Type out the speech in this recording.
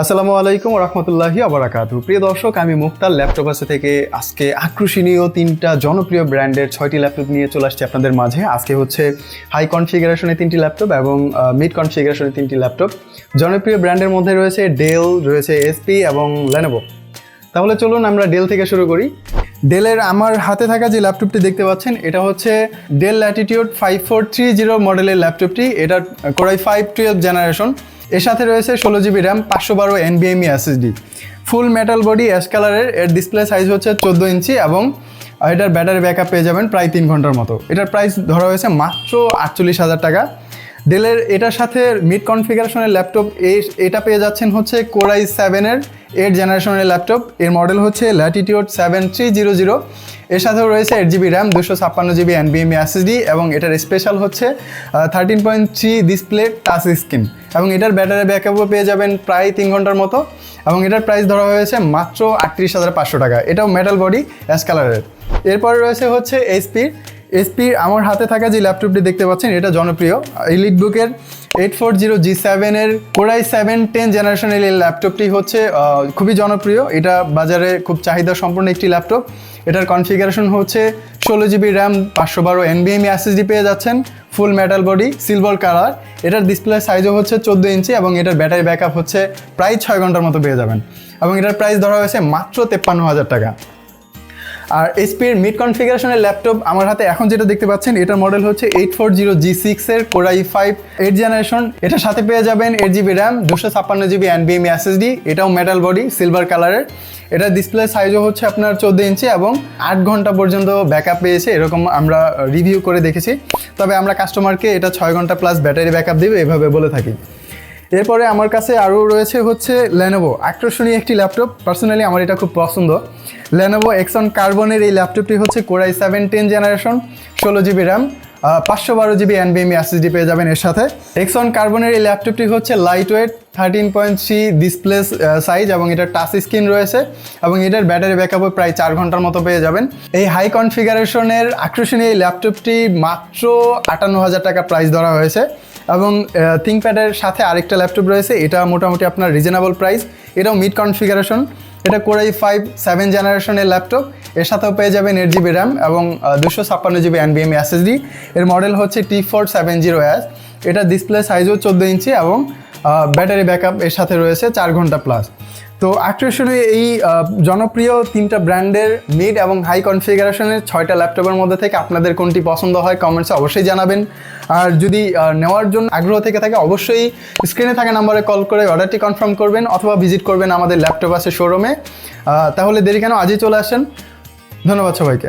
আসসালামু আলাইকুম রহমতুল্লাহি আবরাকাতু প্রিয় দর্শক, আমি মুক্তার ল্যাপটপ আছে থেকে আজকে আকর্ষণীয় তিনটা জনপ্রিয় ব্র্যান্ডের ছয়টি ল্যাপটপ নিয়ে চলে আসছি আপনাদের মাঝে। আজকে হচ্ছে হাই কনফিগারেশনের তিনটি ল্যাপটপ এবং মিড কনফিগারেশনের তিনটি ল্যাপটপ। জনপ্রিয় ব্র্যান্ডের মধ্যে রয়েছে ডেল রয়েছে এসপি এবং লেনোভো তাহলে চলুন আমরা ডেল থেকে শুরু করি। ডেলের আমার হাতে থাকা যে ল্যাপটপটি দেখতে পাচ্ছেন, এটা হচ্ছে Dell Latitude five four three zero model ল্যাপটপটি। এটা কোরাই ফাইভ টুয়েলভ জেনারেশন এর সাথে রয়েছে ষোলো জিবি র্যাম, পাঁচশো বারো এনবিএমই SSD full metal body ash কালারের এর ডিসপ্লে সাইজ হচ্ছে চোদ্দ ইঞ্চি এবং এটার ব্যাটারি ব্যাকআপ পেয়ে যাবেন প্রায় তিন ঘণ্টার মতো। এটার প্রাইস ধরা হয়েছে মাত্র আটচল্লিশ হাজার টাকা। ডেলের এটার সাথে মিড কনফিগারেশনের ল্যাপটপ এই এটা পেয়ে যাচ্ছেন হচ্ছে কোরাই সেভেনের এইট জেনারেশনের ল্যাপটপ এর মডেল হচ্ছে Latitude seven three zero zero এর সাথেও রয়েছে এইট জিবি র্যাম দুশো ছাপ্পান্ন জিবি এনবিএমই এসএসডি এবং এটার স্পেশাল হচ্ছে thirteen point three display touch screen এবং এটার ব্যাটারি ব্যাকআপও পেয়ে যাবেন প্রায় তিন ঘণ্টার মতো। এবং এটার প্রাইস ধরা হয়েছে মাত্র আটত্রিশ হাজার পাঁচশো টাকা। এটাও মেটাল বডি অ্যাশ কালারের এরপরে রয়েছে হচ্ছে এইচপির এসপি আমার হাতে থাকা যে ল্যাপটপটি দেখতে পাচ্ছেন, এটা জনপ্রিয়। ইলিট বুকের এইট ফোর জিরো জি সেভেনের কোরাই সেভেন টেন জেনারেশনের এই ল্যাপটপটি হচ্ছে খুবই জনপ্রিয়। এটা বাজারে খুব চাহিদা সম্পন্ন একটি ল্যাপটপ এটার কনফিগারেশন হচ্ছে ষোলো জিবি র্যাম পাঁচশো বারো এনবিএমই এসএসডি পেয়ে যাচ্ছেন full metal body silver colour এটার ডিসপ্লে সাইজও হচ্ছে চোদ্দ ইঞ্চি এবং এটার ব্যাটারি ব্যাকআপ হচ্ছে প্রায় ছয় ঘণ্টার মতো পেয়ে যাবেন। এবং এটার প্রাইস ধরা হয়েছে মাত্র তেপ্পান্ন হাজার টাকা। আর এইচপির মিড কনফিগারেশনের ল্যাপটপ আমার হাতে এখন যেটা দেখতে পাচ্ছেন, এটার মডেল হচ্ছে এইট ফোর জিরো জি সিক্সের কোরাই ফাইভ এইট জেনারেশন এটার সাথে পেয়ে যাবেন এইট জিবি র্যাম দুশো ছাপ্পান্ন জিবি এনবিএমই এসএসডি এটাও মেটাল বডি সিলভার কালারের এটার ডিসপ্লে সাইজও হচ্ছে আপনার চোদ্দ ইঞ্চি এবং আট ঘণ্টা পর্যন্ত ব্যাকআপ পেয়েছে, এরকম আমরা রিভিউ করে দেখেছি। তবে আমরা কাস্টমারকে এটা ছয় ঘণ্টা প্লাস ব্যাটারি ব্যাকআপ দেবে, এভাবে বলে থাকি। এরপরে আমার কাছে আরও রয়েছে হচ্ছে লেনোভো আকর্ষণীয় একটি ল্যাপটপ পার্সোনালি আমার এটা খুব পছন্দ। লেনোভো এক্সন কার্বনের এই ল্যাপটপটি হচ্ছে core i seven ten generation ষোলো জিবি র্যাম পাঁচশো বারো জিবি এন এনবিএমই এসএসডি পেয়ে যাবেন এর সাথে। এক্সন কার্বনের এই ল্যাপটপটি হচ্ছে light weight thirteen point three display size এবং এটার টাচ স্ক্রিন রয়েছে এবং এটার ব্যাটারি ব্যাকআপও প্রায় চার ঘণ্টার মতো পেয়ে যাবেন। এই হাই কনফিগারেশনের আকর্ষণীয় এই ল্যাপটপটি মাত্র আটান্ন হাজার টাকা প্রাইস ধরা হয়েছে। এবং থিঙ্কপ্যাডের সাথে আরেকটা ল্যাপটপ রয়েছে, এটা মোটামুটি আপনার রিজনেবল প্রাইস এটাও মিড কনফিগারেশন এটা কোরাই ফাইভ সেভেন জেনারেশনের ল্যাপটপ এর সাথেও পেয়ে যাবেন এইট জিবি র্যাম এবং দুশো ছাপ্পান্ন জিবি এনবিএম এসএসডি এর মডেল হচ্ছে T four seven zero S এটা ডিসপ্লে সাইজও চোদ্দ ইঞ্চি এবং ব্যাটারি ব্যাকআপ এর সাথে রয়েছে চার ঘণ্টা প্লাস তো আকর্ষণীয় এই জনপ্রিয় তিনটা ব্র্যান্ডের মিড এবং হাই কনফিগারেশনের ছয়টা ল্যাপটপের মধ্যে থেকে আপনাদের কোনটি পছন্দ হয় কমেন্টসে অবশ্যই জানাবেন। আর যদি নেওয়ার জন্য আগ্রহ থেকে থাকে অবশ্যই স্ক্রিনে থাকা নাম্বারে কল করে অর্ডারটি কনফার্ম করবেন অথবা ভিজিট করবেন আমাদের ল্যাপটপ আছে শোরুমে তাহলে দেরি কেন, আজই চলে আসেন। ধন্যবাদ সবাইকে।